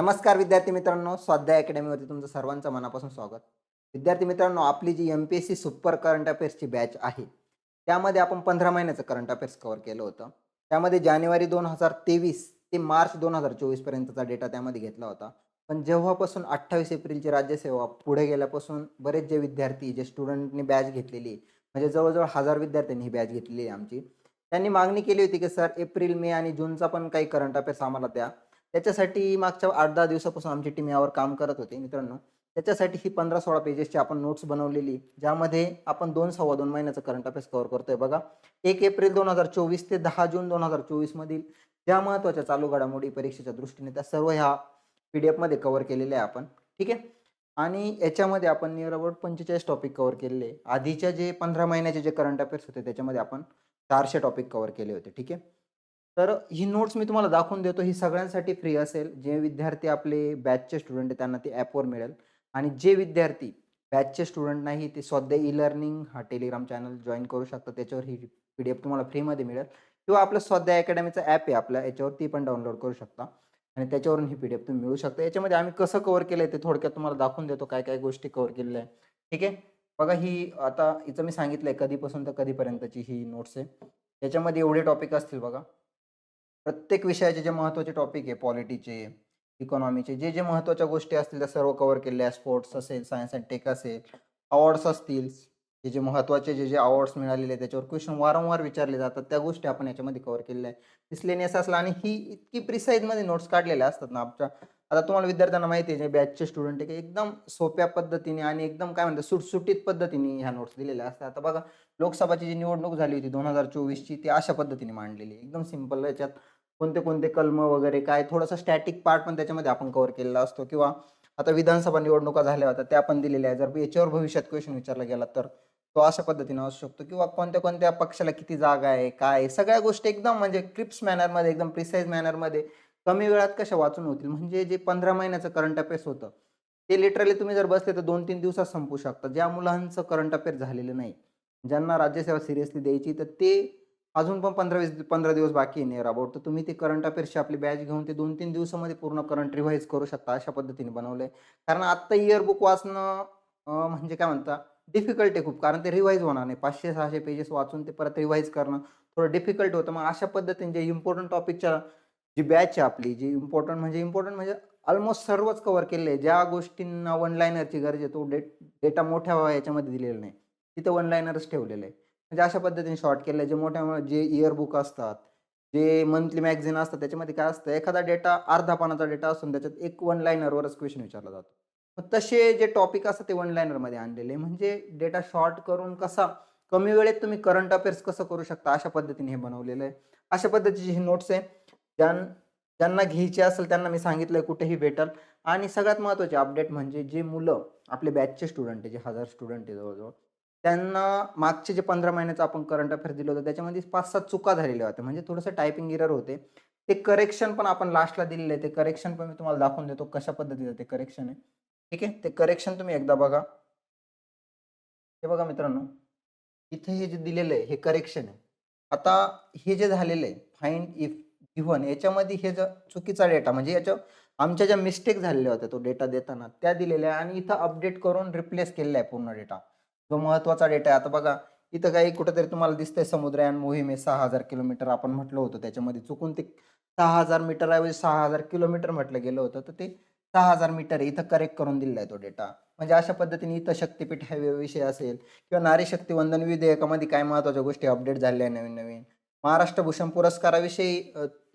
नमस्कार विद्यार्थी मित्रांनो स्वाध्याय अकॅडमीवरती तुमचं सर्वांचं मनापासून स्वागत. विद्यार्थी मित्रांनो आपली जी M P S C super current अफेअर्सची batch आहे त्यामध्ये आपण पंधरा महिन्याचं करंट अफेअर्स कव्हर केलं होतं. त्यामध्ये जानेवारी दोन हजार तेवीस ते मार्च दोन हजार चोवीसपर्यंतचा डेटा त्यामध्ये घेतला होता. पण जेव्हापासून अठ्ठावीस एप्रिलची राज्यसेवा पुढे गेल्यापासून बरेच जे विद्यार्थी जे स्टुडंटनी बॅच घेतलेली आहे, म्हणजे जवळजवळ हजार विद्यार्थ्यांनी ही बॅच घेतलेली आहे आमची. त्यांनी मागणी केली होती की सर एप्रिल मे आणि जूनचा पण काही करंट अफेअर्स आम्हाला द्या. त्याच्यासाठी मागच्या आठ दहा दिवसापासून आमची टीम यावर काम करत होती मित्रांनो. त्याच्यासाठी ही पंधरा सोळा पेजेसची आपण नोट्स बनवलेली ज्यामध्ये आपण दोन सव्वा दोन महिन्याचा करंट अफेअर्स कव्हर करतोय बघा. एक एप्रिल दोन हजार चोवीस ते दहा जून दोन हजार चोवीस मधील ज्या महत्त्वाच्या चालू घडामोडी परीक्षेच्या दृष्टीने त्या सर्व ह्या पी डी एफमध्ये कव्हर केलेल्या आहे आपण. ठीक आहे? आणि याच्यामध्ये आपण नियर अबाउट पंचेचाळीस टॉपिक कव्हर केलेले. आहे. आधीच्या जे पंधरा महिन्याचे जे करंट अफेअर्स होते त्याच्यामध्ये आपण चारशे टॉपिक कव्हर केले होते. ठीक आहे? तर ही नोट्स मी तुम्हाला दाखवून देतो. ही सगळ्यांसाठी फ्री असेल. जे विद्यार्थी आपले बॅचचे स्टुडंट आहे त्यांना ती ॲपवर मिळेल. आणि जे विद्यार्थी बॅचचे स्टुडंट नाही ते सध्या ई लर्निंग हा टेलिग्राम चॅनल जॉईन करू शकतात. त्याच्यावर ही पी डी एफ तुम्हाला फ्रीमध्ये मिळेल. किंवा आपलं स्वाध्याय अकॅडमीचं ॲप आहे आपल्या याच्यावर ती पण डाउनलोड करू शकता. आणि त्याच्यावरून ही पी डी एफ तुम्ही मिळू शकता. याच्यामध्ये आम्ही कसं कव्हर केलं आहे ते थोडक्यात तुम्हाला दाखवून देतो. काय काय गोष्टी कव्हर केलेल्या आहे ठीक आहे? बघा ही आता हिचं मी सांगितलं आहे कधीपासून तर कधीपर्यंतची ही नोट्स आहे. याच्यामध्ये एवढे टॉपिक असतील बघा. प्रत्येक विषयाचे जे महत्त्वाचे टॉपिक आहे पॉलिटीचे इकॉनॉमीचे जे जे महत्त्वाच्या गोष्टी असतील त्या सर्व कव्हर केलेल्या स्पोर्ट्स असेल सायन्स अँड टेक असेल अवॉर्ड्स असतील जे जे महत्त्वाचे जे जे अवॉर्ड्स मिळालेले आहेत त्याच्यावर क्वेश्चन वारंवार विचारले जातात. त्या गोष्टी आपण याच्यामध्ये कव्हर केलेल्या आहे मिसलेनियस असला आणि ही इतकी प्रिसाईजमध्ये नोट्स काढलेल्या असतात ना आमच्या आता तुम्हाला विद्यार्थ्यांना माहिती आहे जे बॅचचे स्टुडंट आहे की एकदम सोप्या पद्धतीने आणि एकदम काय म्हणतात सुटसुटीत पद्धतीने ह्या नोट्स दिलेल्या असतात. आता बघा लोकसभाची जी निवडणूक झाली होती दोन हजार चोवीसची ती अशा पद्धतीने मांडलेली आहे. एकदम सिंपल याच्यात कोणते कोणते कलम वगैरे काय थोडासा स्टॅटिक पार्ट पण त्याच्यामध्ये आपण कव्हर केलेला असतो. किंवा आता विधानसभा निवडणुका झाल्या होत्या त्या पण दिलेल्या आहेत. जर याच्यावर भविष्यात क्वेश्चन विचारला गेला तर तो अशा पद्धतीने असू शकतो. किंवा कोणत्या कोणत्या पक्षाला किती जागा आहे काय सगळ्या गोष्टी एकदम म्हणजे क्रिप्स मॅनरमध्ये एकदम प्रिसाईज मॅनरमध्ये कमी वेळात कशा वाचून होतील? म्हणजे जे पंधरा महिन्याचं करंट अफेअर्स होतं ते लिटरली तुम्ही जर बसले तर दोन तीन दिवसात संपू शकता. ज्या मुलांचं करंट अफेअर झालेलं नाही ज्यांना राज्यसेवा सिरियसली द्यायची तर ते अजून पण पंधरा वीस पंधरा दिवस बाकी आहे नियर अबाउट तर तुम्ही ते करंट अफेअर्सची आपली बॅच घेऊन ते दोन तीन दिवसामध्ये पूर्ण करंट रिव्हाइज करू शकता अशा पद्धतीने बनवलं आहे कारण आत्ता इयरबुक वाचणं म्हणजे काय म्हणता डिफिकल्ट आहे खूप. कारण ते रिवाईज होणार नाही. पाचशे सहाशे पेजेस वाचून ते परत रिवाईज करणं थोडं डिफिकल्ट होतं. मग अशा पद्धतीने जे इम्पॉर्टंट टॉपिकच्या जी बॅच आहे आपली जी इम्पॉर्टंट म्हणजे इम्पॉर्टंट म्हणजे ऑलमोस्ट सर्वच कव्हर केलेलं आहे ज्या गोष्टींना वन लायनरची गरज आहे तो डेट डेटा मोठ्या याच्यामध्ये दिलेला नाही. तिथं वन लाईनरच ठेवलेलं आहे म्हणजे अशा पद्धतीने शॉर्ट केलं आहे जे मोठ्या जे इयरबुक असतात जे मंथली मॅगझिन असतात त्याच्यामध्ये काय असतं एखादा डेटा अर्धा पानाचा डेटा असून त्याच्यात एक वन लायनरवरच क्वेश्चन विचारला जातो. मग तसे जे टॉपिक असतात ते वन लायनरमध्ये आणलेले म्हणजे डेटा शॉर्ट करून कसा कमी वेळेत तुम्ही करंट अफेअर्स कसं करू शकता अशा पद्धतीने हे बनवलेलं आहे. अशा पद्धतीचे हे नोट्स आहे ज्यां ज्यांना घ्यायची असेल त्यांना मी सांगितलं कुठेही भेटल. आणि सगळ्यात महत्त्वाचे अपडेट म्हणजे जे मुलं आपले बॅचचे स्टुडंट आहे जे हजार स्टुडंट आहे जवळजवळ त्यांना मागचे जे पंधरा महिन्याचं आपण करंट अफेअर दिलं होतं त्याच्यामध्ये पाच सात चुका झालेल्या होत्या. म्हणजे थोडंसं टायपिंग इरर होते. ते करेक्शन पण आपण लास्टला दिलेलं आहे ते करेक्शन पण मी तुम्हाला दाखवून देतो कशा पद्धतीचं ते करेक्शन आहे. ठीक आहे? ते करेक्शन तुम्ही एकदा बघा. हे बघा मित्रांनो. इथे हे जे दिलेलं आहे हे करेक्शन आहे. आता हे जे झालेलं आहे फाईंड इफ इव्हन याच्यामध्ये हे जर चुकीचा डेटा म्हणजे याच्या आमच्या ज्या मिस्टेक झालेल्या होत्या तो डेटा देताना त्या दिलेल्या आहे आणि इथं अपडेट करून रिप्लेस केलेला आहे पूर्ण डेटा जो महत्त्वाचा डेटा आहे. आता बघा इथं काही कुठेतरी तुम्हाला दिसतंय समुद्रयान मोहीम आहे सहा हजार किलोमीटर आपण म्हटलं होतं त्याच्यामध्ये. चुकून ते सहा हजार मीटरऐवजी सहा हजार किलोमीटर म्हटलं गेलं होतं तर ते सहा हजार मीटर इथं करेक्ट करून दिलेला आहे तो डेटा म्हणजे अशा पद्धतीने इथं शक्तीपीठ हा विषय असेल किंवा नारी शक्ती वंदन विधेयकामध्ये काय महत्त्वाच्या गोष्टी अपडेट झाल्या नवीन नवीन महाराष्ट्र भूषण पुरस्काराविषयी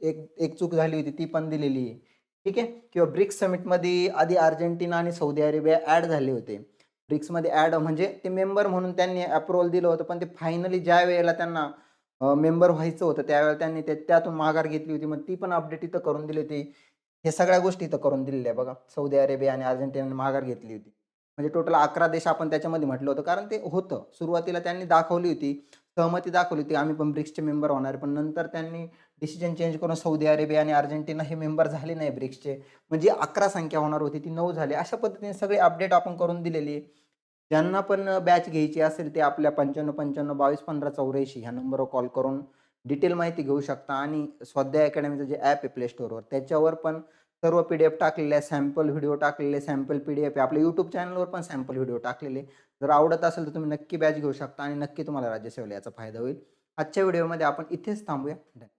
एक एक चूक झाली होती ती पण दिलेली आहे. ठीक आहे? किंवा ब्रिक्स समिटमध्ये आधी अर्जेंटिना आणि सौदी अरेबिया ॲड झाले होते. ब्रिक्समध्ये ॲड म्हणजे ते मेंबर म्हणून त्यांनी अप्रुव्हल दिलं होतं पण ते फायनली ज्या वेळेला त्यांना मेंबर व्हायचं होतं त्यावेळेला त्यांनी ते त्यातून माघार घेतली होती. मग ती पण अपडेट इथं करून दिली होती. हे सगळ्या गोष्टी इथं करून दिलेल्या बघा. सौदी अरेबिया आणि अर्जेंटिनाने माघार घेतली होती. म्हणजे टोटल अकरा देश आपण त्याच्यामध्ये म्हटलं होतं कारण ते होतं. सुरुवातीला त्यांनी दाखवली होती सहमती दाखवली होती आम्ही पण ब्रिक्सचे मेंबर होणार पण नंतर त्यांनी डिसिजन चेंज करून सौदी अरेबिया आणि अर्जेंटिना हे मेंबर झाले नाही ब्रिक्सचे. म्हणजे अकरा संख्या होणार होती ती नऊ झाली. अशा पद्धतीने सगळे अपडेट आपण करून दिलेली आहे. ज्यांना पण बॅच घ्यायची असेल ते आपल्या पंच्याण्णव पंच्याण्णव बावीस पंधरा चौऱ्याऐंशी ह्या नंबरवर कॉल करून डिटेल माहिती घेऊ शकता. आणि स्वाध्याय अकॅडमीचं जे ॲप आहे प्ले स्टोअरवर त्याच्यावर पण सर्व पी डी एफ टाकलेले आहे सॅम्पल व्हिडिओ टाकलेले सॅम्पल पी डी एफ आहे. आपल्या यूट्यूब चॅनलवर पण सॅम्पल व्हिडिओ टाकलेले जर आवडत असेल तर तुम्ही नक्की बॅच घेऊ शकता आणि नक्की तुम्हाला राज्यसेवेला याचा फायदा होईल. आजच्या व्हिडिओमध्ये आपण इथेच थांबूया. धन्यवाद.